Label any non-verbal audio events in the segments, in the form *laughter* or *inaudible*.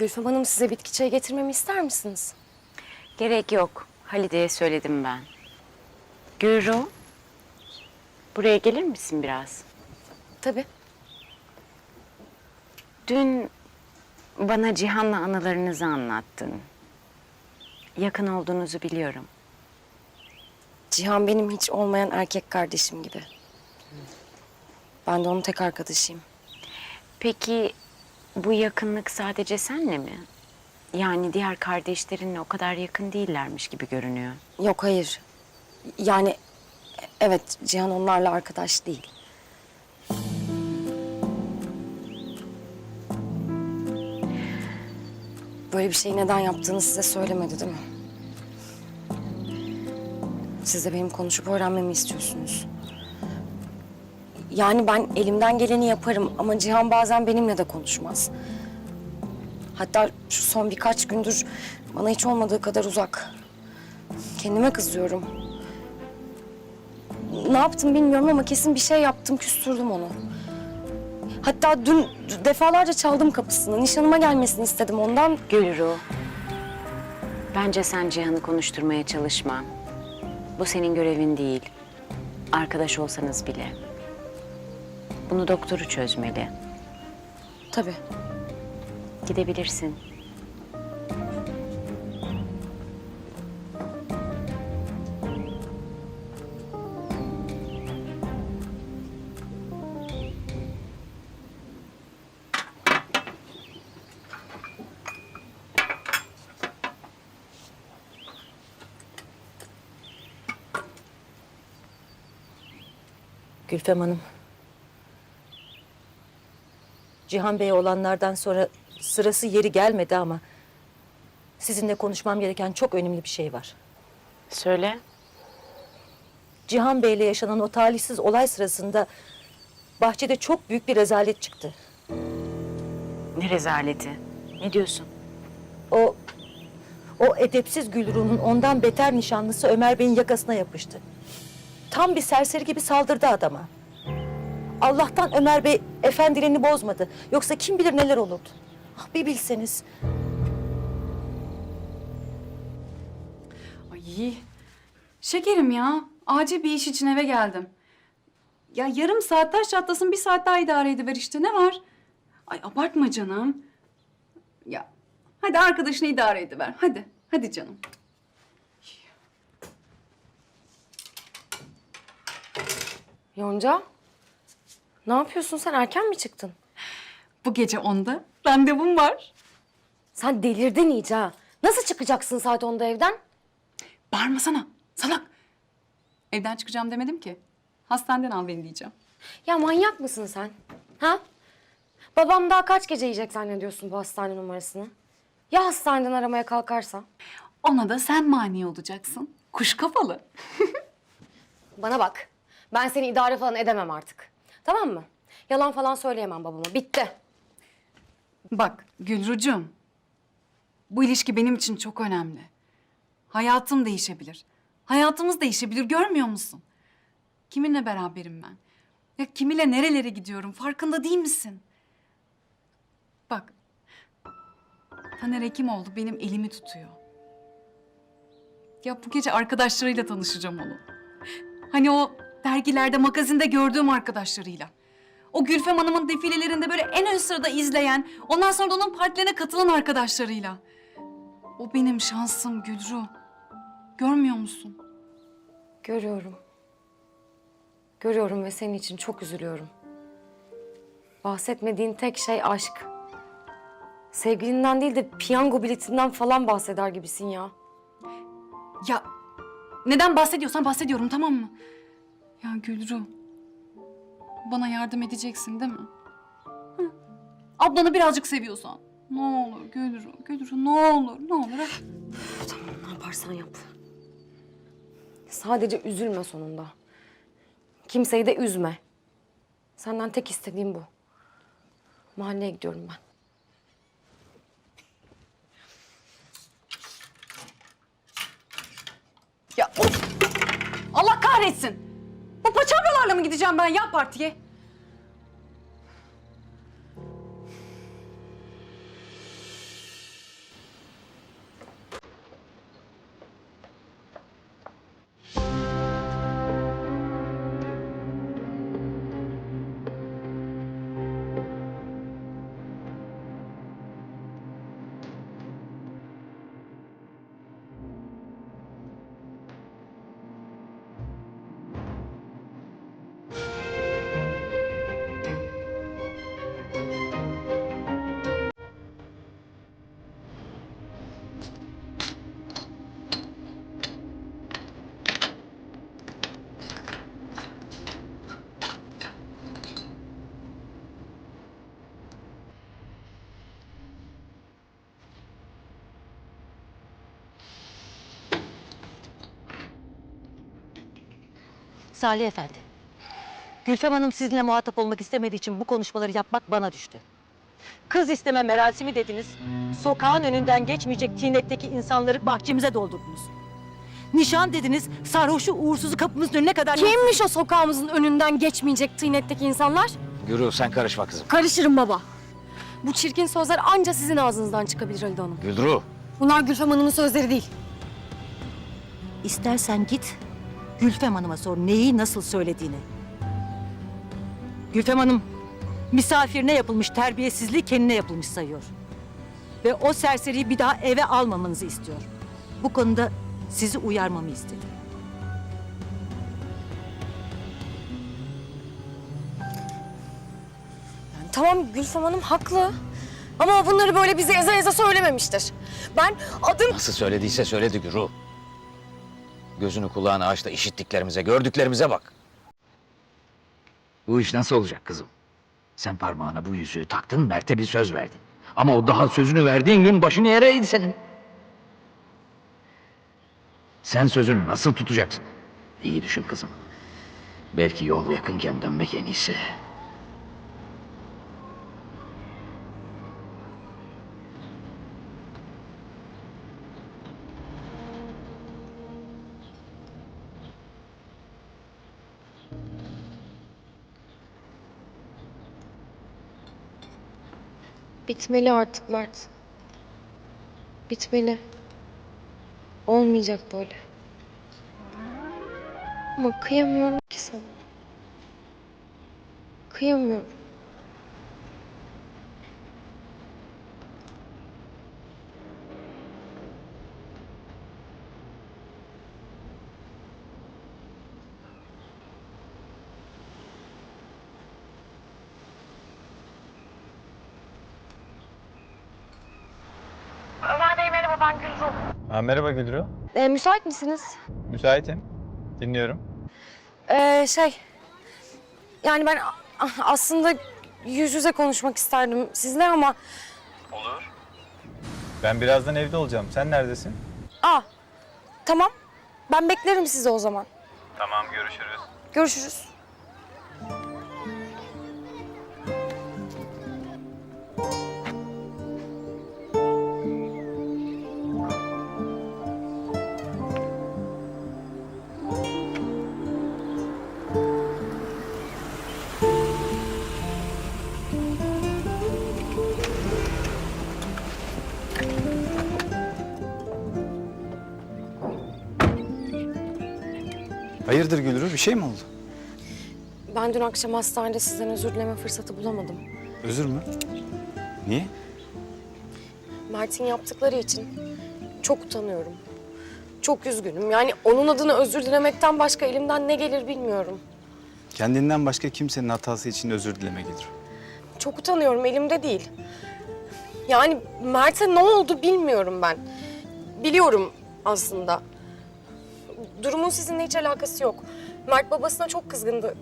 Gülfem Hanım size bitki çayı getirmemi ister misiniz? Gerek yok. Halide'ye söyledim ben. Gürru, buraya gelir misin biraz? Tabii. Dün bana Cihan'la anılarınızı anlattın. Yakın olduğunuzu biliyorum. Cihan benim hiç olmayan erkek kardeşim gibi. Ben de onun tek arkadaşıyım. Peki bu yakınlık sadece senle mi? Yani diğer kardeşlerinle o kadar yakın değillermiş gibi görünüyor. Yok hayır. Yani evet Cihan onlarla arkadaş değil. Böyle bir şeyi neden yaptığını size söylemedi değil mi? Siz de benim konuşup öğrenmemi istiyorsunuz. Yani ben elimden geleni yaparım ama Cihan bazen benimle de konuşmaz. Hatta şu son birkaç gündür bana hiç olmadığı kadar uzak. Kendime kızıyorum. Ne yaptım bilmiyorum ama kesin bir şey yaptım, küstürdüm onu. Hatta dün defalarca çaldım kapısını. Nişanıma gelmesini istedim ondan. Gülru, bence sen Cihan'ı konuşturmaya çalışma. Bu senin görevin değil. Arkadaş olsanız bile. Bunu doktoru çözmeli. Tabii. Gidebilirsin. Gülfem Hanım. Cihan Bey olanlardan sonra sırası yeri gelmedi ama sizinle konuşmam gereken çok önemli bir şey var. Söyle. Cihan Bey'le yaşanan o talihsiz olay sırasında bahçede çok büyük bir rezalet çıktı. Ne rezaleti. Ne diyorsun? O o edepsiz Gülru'nun ondan beter nişanlısı Ömer Bey'in yakasına yapıştı. Tam bir serseri gibi saldırdı adama. Allah'tan Ömer Bey efendiliğini bozmadı. Yoksa kim bilir neler olurdu. Ah bir bilseniz. Ay şekerim ya. Acil bir iş için eve geldim. Ya yarım saat taş çatlasın bir saat daha idare ediver işte ne var? Ay abartma canım. Ya hadi arkadaşını idare ediver hadi. Hadi canım. Yonca, ne yapıyorsun sen? Erken mi çıktın? Bu gece onda randevum var. Sen delirdin iyice ha. Nasıl çıkacaksın saat 10'da evden? Bağırmasana salak. Evden çıkacağım demedim ki. Hastaneden al beni diyeceğim. Ya manyak mısın sen? Ha? Babam daha kaç gece yiyecek zannediyorsun bu hastane numarasını? Ya hastaneden aramaya kalkarsa? Ona da sen mani olacaksın. Kuş kafalı. *laughs* Bana bak. Ben seni idare falan edemem artık. Tamam mı? Yalan falan söyleyemem babama. Bitti. Bak Gülrucuğum. Bu ilişki benim için çok önemli. Hayatım değişebilir. Hayatımız değişebilir görmüyor musun? Kiminle beraberim ben? Ya kiminle nerelere gidiyorum farkında değil misin? Bak. Taner Hekimoğlu benim elimi tutuyor. Ya bu gece arkadaşlarıyla tanışacağım onu. Hani o dergilerde, magazinde gördüğüm arkadaşlarıyla. O Gülfem Hanım'ın defilelerinde böyle en ön sırada izleyen, ondan sonra da onun partilerine katılan arkadaşlarıyla. O benim şansım Gülru. Görmüyor musun? Görüyorum. Görüyorum ve senin için çok üzülüyorum. Bahsetmediğin tek şey aşk. Sevgilinden değil de piyango biletinden falan bahseder gibisin ya. Ya neden bahsediyorsan bahsediyorum tamam mı? Ya Gülru. Bana yardım edeceksin değil mi? Hı? Ablanı birazcık seviyorsan. Ne olur Gülru, Gülru ne olur, ne olur. ha? Tamam ne yaparsan yap. Sadece üzülme sonunda. Kimseyi de üzme. Senden tek istediğim bu. Mahalleye gidiyorum ben. Ya of! Allah kahretsin! Bu paçavralarla mı gideceğim ben ya partiye? Salih Efendi. Gülfem Hanım sizinle muhatap olmak istemediği için bu konuşmaları yapmak bana düştü. Kız isteme merasimi dediniz. Sokağın önünden geçmeyecek tinetteki insanları bahçemize doldurdunuz. Nişan dediniz, sarhoşu uğursuzu kapımızın önüne kadar... Kimmiş o sokağımızın önünden geçmeyecek tıynetteki insanlar? Gürü sen karışma kızım. Karışırım baba. Bu çirkin sözler anca sizin ağzınızdan çıkabilir Halide Hanım. Güldürü. Bunlar Gülfem Hanım'ın sözleri değil. İstersen git, Gülfem Hanım'a sor neyi nasıl söylediğini. Gülfem Hanım, misafirine yapılmış terbiyesizliği kendine yapılmış sayıyor. Ve o serseriyi bir daha eve almamanızı istiyor. Bu konuda sizi uyarmamı istedi. Yani tamam Gülfem Hanım haklı. Ama bunları böyle bize eze eze söylememiştir. Ben adım... Nasıl söylediyse söyledi Gürü. Gözünü kulağını aç da işittiklerimize, gördüklerimize bak. Bu iş nasıl olacak kızım? Sen parmağına bu yüzüğü taktın, Mert'e bir söz verdin. Ama o daha sözünü verdiğin gün başını yere eğdi senin. Sen sözünü nasıl tutacaksın? İyi düşün kızım. Belki yol yakınken dönmek en iyisi. Bitmeli artık Mert. Bitmeli. Olmayacak böyle. Ama kıyamıyorum ki sana. Kıyamıyorum. Ha, merhaba Gülru. Ee, müsait misiniz? Müsaitim. Dinliyorum. Ee, şey... Yani ben aslında yüz yüze konuşmak isterdim sizle ama... Ben birazdan evde olacağım. Sen neredesin? Aa, tamam. Ben beklerim sizi o zaman. Tamam, görüşürüz. Görüşürüz. Hayırdır Gülru? Bir şey mi oldu? Ben dün akşam hastanede sizden özür dileme fırsatı bulamadım. Özür mü? Niye? Mert'in yaptıkları için çok utanıyorum. Çok üzgünüm. Yani onun adına özür dilemekten başka elimden ne gelir bilmiyorum. Kendinden başka kimsenin hatası için özür dileme gelir. Çok utanıyorum. Elimde değil. Yani Mert'e ne oldu bilmiyorum ben. Biliyorum aslında. Durumun sizinle hiç alakası yok. Mert babasına çok kızgındı.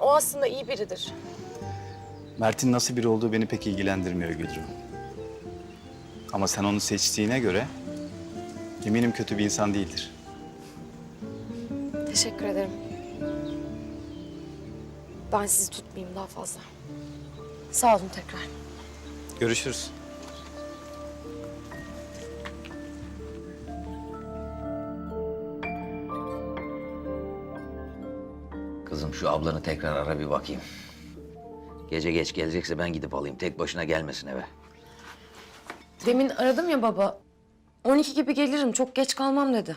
O aslında iyi biridir. Mert'in nasıl biri olduğu beni pek ilgilendirmiyor Gülru. Ama sen onu seçtiğine göre eminim kötü bir insan değildir. Teşekkür ederim. Ben sizi tutmayayım daha fazla. Sağ olun tekrar. Görüşürüz. Şu ablanı tekrar ara bir bakayım. Gece geç gelecekse ben gidip alayım. Tek başına gelmesin eve. Demin aradım ya baba. 12 gibi gelirim, çok geç kalmam dedi.